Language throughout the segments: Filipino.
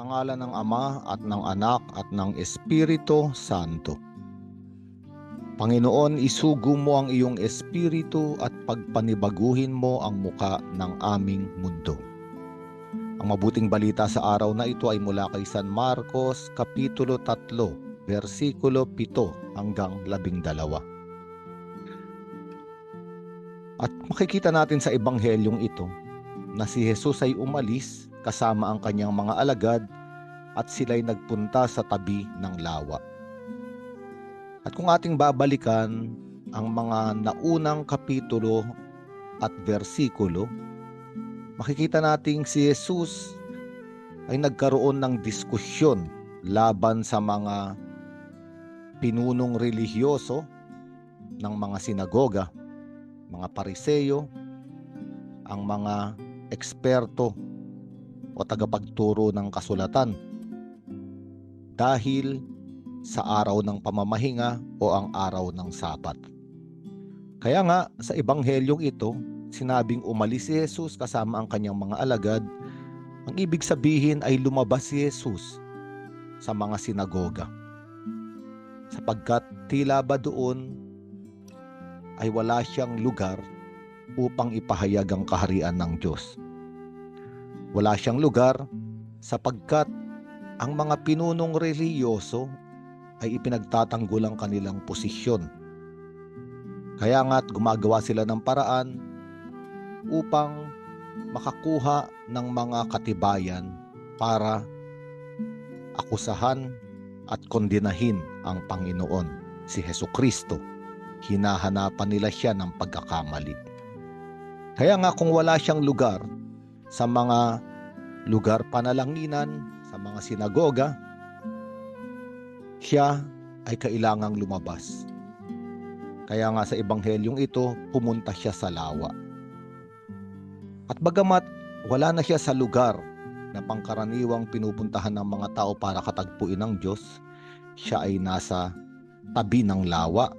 Sa ngala ng Ama at ng Anak at ng Espiritu Santo. Panginoon, isugo mo ang iyong espiritu at pagpanibaguhin mo ang muka ng aming mundo. Ang mabuting balita sa araw na ito ay mula kay San Marcos, Kapitulo 3, versikulo 7 hanggang 12. At makikita natin sa ebanghelyong ito na si Jesus ay umalis kasama ang kanyang mga alagad at sila'y nagpunta sa tabi ng lawa. At kung ating babalikan ang mga naunang kapitulo at versikulo, makikita nating si Jesus ay nagkaroon ng diskusyon laban sa mga pinunong relihiyoso ng mga sinagoga, mga pariseyo, ang mga eksperto o tagapagturo ng kasulatan dahil sa araw ng pamamahinga o ang araw ng sabat. Kaya nga sa ebanghelyong ito, sinabing umalis si Jesus kasama ang kanyang mga alagad. Ang ibig sabihin ay lumabas si Jesus sa mga sinagoga. Sapagkat tila ba doon ay wala siyang lugar upang ipahayag ang kaharian ng Diyos. Wala siyang lugar sapagkat ang mga pinunong reliyoso ay ipinagtatanggol ang kanilang posisyon. Kaya nga't gumagawa sila ng paraan upang makakuha ng mga katibayan para akusahan at kondinahin ang Panginoon, si Heso Kristo. Hinahanapan nila siya ng pagkakamali. Kaya nga kung wala siyang lugar sa mga lugar panalanginan, sa mga sinagoga, siya ay kailangang lumabas. Kaya nga sa ebanghelyong ito, pumunta siya sa lawa. At bagamat wala na siya sa lugar na pangkaraniwang pinupuntahan ng mga tao para katagpuin ng Diyos, siya ay nasa tabi ng lawa.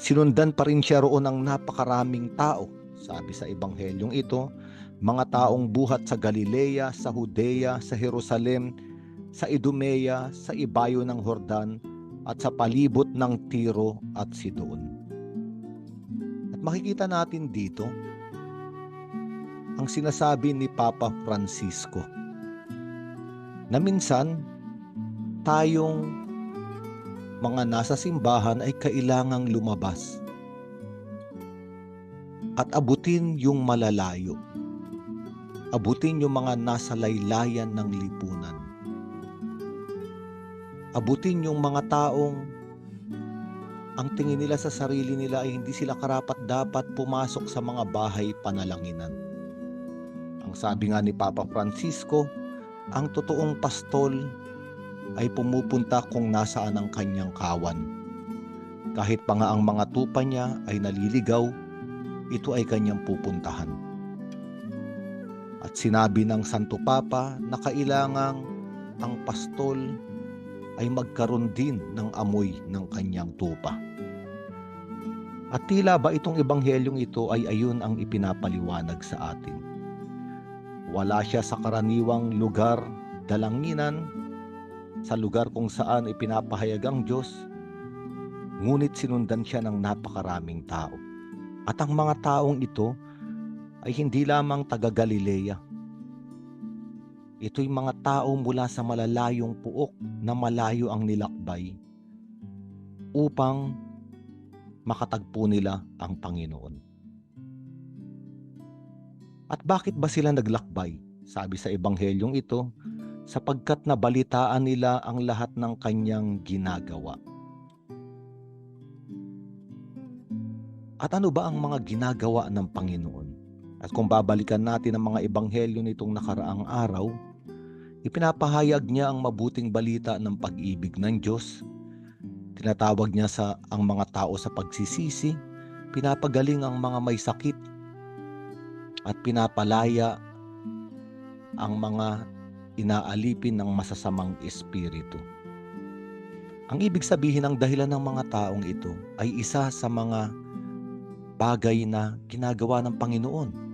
Sinundan pa rin siya roon ng napakaraming tao. Sabi sa ebanghelyong ito, mga taong buhat sa Galilea, sa Judea, sa Jerusalem, sa Idumea, sa ibayo ng Hordan, at sa palibot ng Tiro at Sidon. At makikita natin dito ang sinasabi ni Papa Francisco na minsan tayong mga nasa simbahan ay kailangang lumabas at abutin yung malalayo. Abutin yung mga nasa laylayan ng lipunan abutin yung mga taong ang tingin nila sa sarili nila ay hindi sila karapat dapat pumasok sa mga bahay panalanginan. Ang sabi nga ni Papa Francisco, ang totoong pastol ay pumupunta kung nasaan ang kanyang kawan. Kahit pa nga ang mga tupa niya ay naliligaw, ito ay kanyang pupuntahan. At sinabi ng Santo Papa na kailangang ang pastol ay magkaroon din ng amoy ng kanyang tupa. At tila ba itong ebanghelyong ito ay ayon ang ipinapaliwanag sa atin. Wala siya sa karaniwang lugar, dalanginan, sa lugar kung saan ipinapahayag ang Diyos, ngunit sinundan siya ng napakaraming tao. At ang mga taong ito ay hindi lamang taga Galilea, Ito'y mga tao mula sa malalayong puok na malayo ang nilakbay upang makatagpo nila ang Panginoon. At bakit ba sila naglakbay? Sabi sa ebanghelyong ito, sapagkat nabalitaan nila ang lahat ng kanyang ginagawa. At ano ba ang mga ginagawa ng Panginoon? At kung babalikan natin ang mga ebanghelyo nitong nakaraang araw, Ipinapahayag niya ang mabuting balita ng pag-ibig ng Diyos. Tinatawag niya sa ang mga tao sa pagsisisi, pinapagaling ang mga may sakit at pinapalaya ang mga inaalipin ng masasamang espiritu. Ang ibig sabihin ng dahilan ng mga taong ito ay isa sa mga bagay na ginagawa ng Panginoon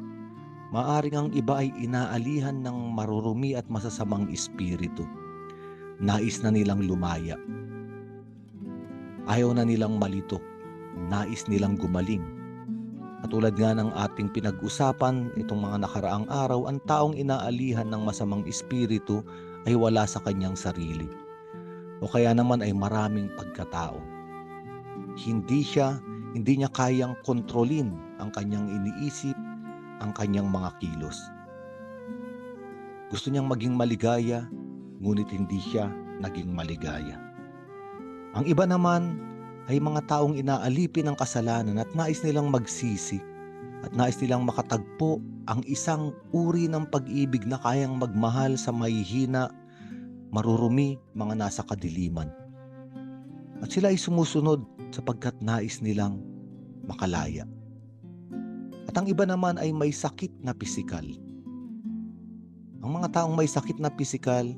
Maaring ang iba ay inaalihan ng marurumi at masasamang espiritu. Nais na nilang lumaya. Ayaw na nilang malito. Nais nilang gumaling. Katulad nga ng ating pinag-usapan itong mga nakaraang araw, ang taong inaalihan ng masamang espiritu ay wala sa kanyang sarili. O kaya naman ay maraming pagkatao. Hindi siya, hindi niya kayang kontrolin ang kanyang iniisip, ang kanyang mga kilos. Gusto niyang maging maligaya, ngunit hindi siya naging maligaya. Ang iba naman ay mga taong inaalipin ng kasalanan at nais nilang magsisi at nais nilang makatagpo ang isang uri ng pag-ibig na kayang magmahal sa mahihina, marurumi, mga nasa kadiliman. At sila ay sumusunod sapagkat nais nilang makalaya. At ang iba naman ay may sakit na pisikal. Ang mga taong may sakit na pisikal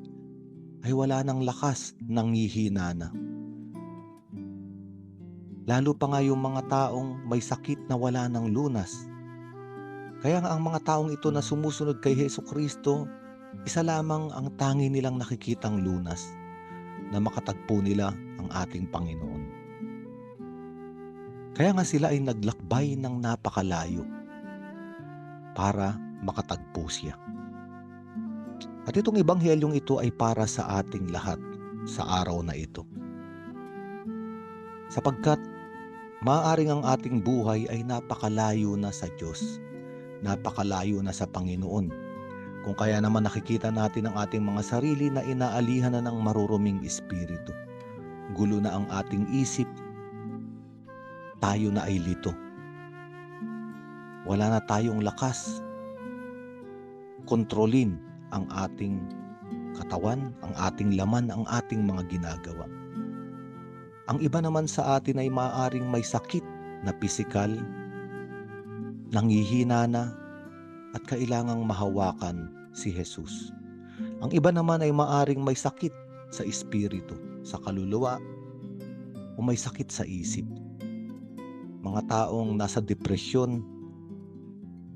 ay wala ng lakas, nangihina na. Lalo pa nga yung mga taong may sakit na wala ng lunas. Kaya nga ang mga taong ito na sumusunod kay Heso Kristo, isa lamang ang tangi nilang nakikitang lunas na makatagpo nila ang ating Panginoon. Kaya nga sila ay naglakbay ng napakalayo para makatagpo siya. At itong ebanghelyong ito ay para sa ating lahat sa araw na ito. Sapagkat maaring ang ating buhay ay napakalayo na sa Diyos, napakalayo na sa Panginoon. Kung kaya naman nakikita natin ang ating mga sarili na inaalihan na ng maruruming espiritu. Gulo na ang ating isip, tayo na ay lito. Wala na tayong lakas kontrolin ang ating katawan, ang ating laman, ang ating mga ginagawa. Ang iba naman sa atin ay maaaring may sakit na pisikal, nangihina na, at kailangang mahawakan si Jesus. Ang iba naman ay maaaring may sakit sa espiritu, sa kaluluwa, o may sakit sa isip. Mga taong nasa depresyon,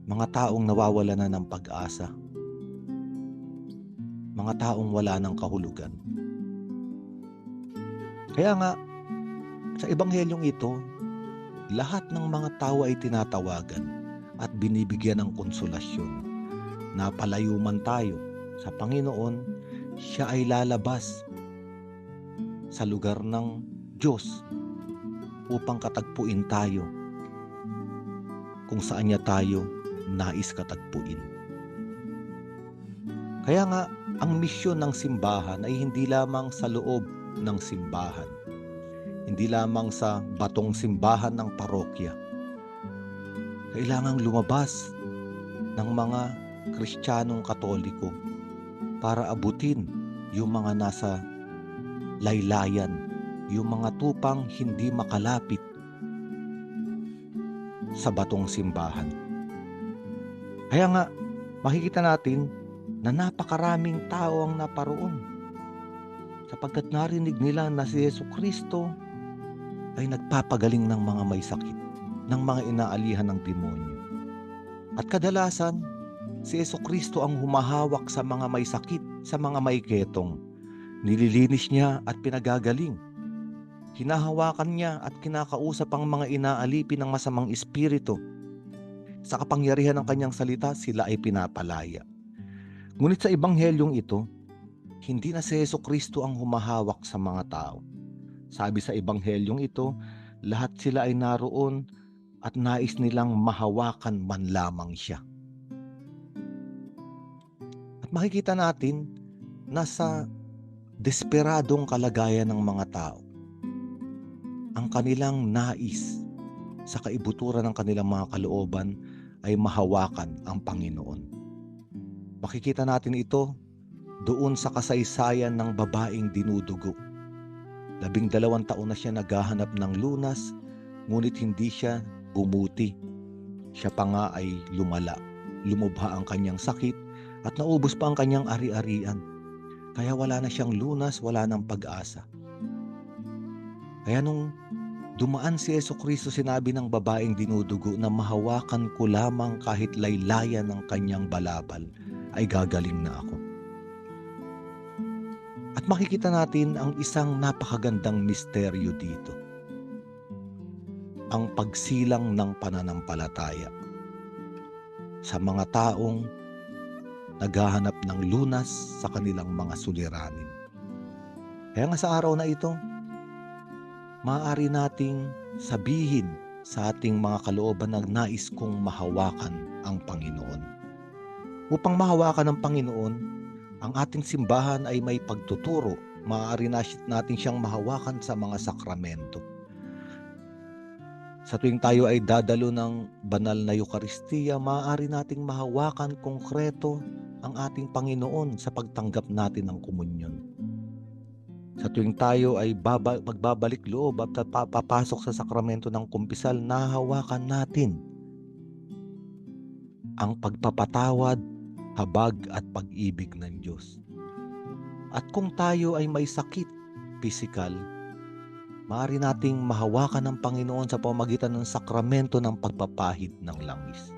mga taong nawawala na ng pag-asa, mga taong wala ng kahulugan. Kaya nga, sa ebanghelyong ito, lahat ng mga tao ay tinatawagan at binibigyan ng konsolasyon. Napalayo man tayo sa Panginoon, siya ay lalabas sa lugar ng Diyos upang katagpuin tayo kung saan niya tayo nais katagpuin. Kaya nga, ang misyon ng simbahan ay hindi lamang sa loob ng simbahan. Hindi lamang sa batong simbahan ng parokya. Kailangang lumabas ng mga Kristiyanong Katoliko para abutin yung mga nasa laylayan, yung mga tupang hindi makalapit sa batong simbahan. Kaya nga, makikita natin na napakaraming tao ang naparoon sapagkat narinig nila na si Yesu Kristo ay nagpapagaling ng mga may sakit, ng mga inaalihan ng demonyo. At kadalasan, si Yesu Kristo ang humahawak sa mga may sakit, sa mga may ketong. Nililinis niya at pinagagaling. Hinahawakan niya at kinakausap ang mga inaalipin ng masamang espiritu. Sa kapangyarihan ng kanyang salita, sila ay pinapalaya. Ngunit sa ebanghelyong ito, hindi na si Yeso Kristo ang humahawak sa mga tao. Sabi sa ebanghelyong ito, lahat sila ay naroon at nais nilang mahawakan man lamang siya. At makikita natin na sa desperadong kalagayan ng mga tao, ang kanilang nais sa kaibuturan ng kanilang mga kalooban ay mahawakan ang Panginoon. Makikita natin ito doon sa kasaysayan ng babaeng dinudugo. Labing dalawang taon na siya naghahanap ng lunas, ngunit hindi siya bumuti. Siya pa nga ay lumala. Lumubha ang kanyang sakit at naubos pa ang kanyang ari-arian. Kaya wala na siyang lunas, wala nang pag-asa. Kaya nung dumaan si Yeso Kristo sinabi ng babaeng dinudugo na mahawakan ko lamang kahit laylayan ng kanyang balabal ay gagaling na ako. At makikita natin ang isang napakagandang misteryo dito. Ang pagsilang ng pananampalataya sa mga taong naghahanap ng lunas sa kanilang mga suliranin. Kaya nga sa araw na ito, maaari nating sabihin sa ating mga kalooban na nais kong mahawakan ang Panginoon. Upang mahawakan ng Panginoon, ang ating simbahan ay may pagtuturo. Maaari natin siyang mahawakan sa mga sakramento. Sa tuwing tayo ay dadalo ng banal na Eukaristiya, maaari nating mahawakan konkreto ang ating Panginoon sa pagtanggap natin ng komunyon. Sa tuwing tayo ay baba, magbabalik loob at papasok sa sakramento ng kumpisal, nahawakan natin ang pagpapatawad, habag at pag-ibig ng Diyos. At kung tayo ay may sakit, physical, maaari nating mahawakan ng Panginoon sa pamagitan ng sakramento ng pagpapahid ng langis.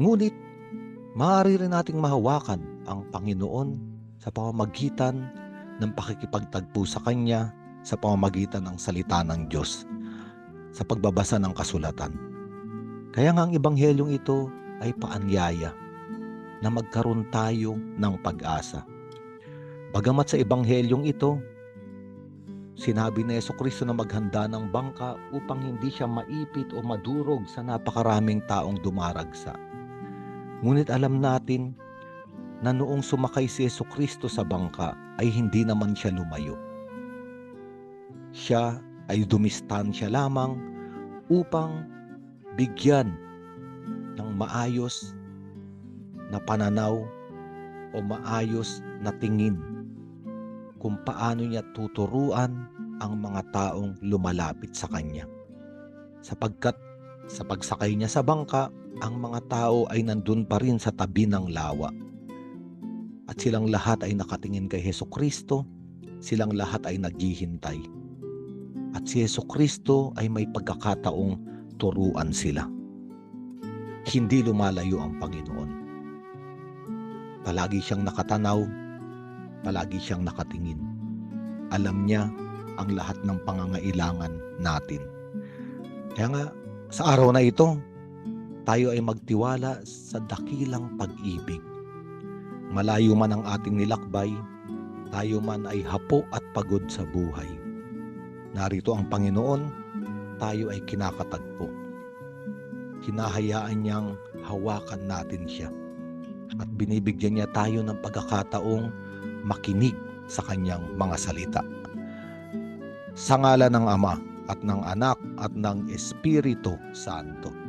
Ngunit, maaari rin nating mahawakan ang Panginoon sa pamamagitan ng pakikipagtagpo sa Kanya sa pamamagitan ng salita ng Diyos sa pagbabasa ng kasulatan. Kaya nga ang ebanghelyong ito ay paanyaya na magkaroon tayo ng pag-asa. Bagamat sa ebanghelyong ito, sinabi ni Yeso Kristo na maghanda ng bangka upang hindi siya maipit o madurog sa napakaraming taong dumaragsa. Ngunit alam natin na noong sumakay si Yeso Kristo sa bangka ay hindi naman siya lumayo. Siya ay dumistansya lamang upang bigyan ng maayos na pananaw o maayos na tingin kung paano niya tuturuan ang mga taong lumalapit sa kanya. Sapagkat sa pagsakay niya sa bangka, ang mga tao ay nandun pa rin sa tabi ng lawa. At silang lahat ay nakatingin kay Heso Kristo, silang lahat ay naghihintay. At si Heso Kristo ay may pagkakataong turuan sila. Hindi lumalayo ang Panginoon. Palagi siyang nakatanaw, palagi siyang nakatingin. Alam niya ang lahat ng pangangailangan natin. Kaya nga, sa araw na ito, tayo ay magtiwala sa dakilang pag-ibig. Malayo man ang ating nilakbay, tayo man ay hapo at pagod sa buhay. Narito ang Panginoon, tayo ay kinakatagpo. Hinahayaan niyang hawakan natin siya. At binibigyan niya tayo ng pagkakataong makinig sa kanyang mga salita. Sa ngala ng Ama at ng Anak at ng Espiritu Santo.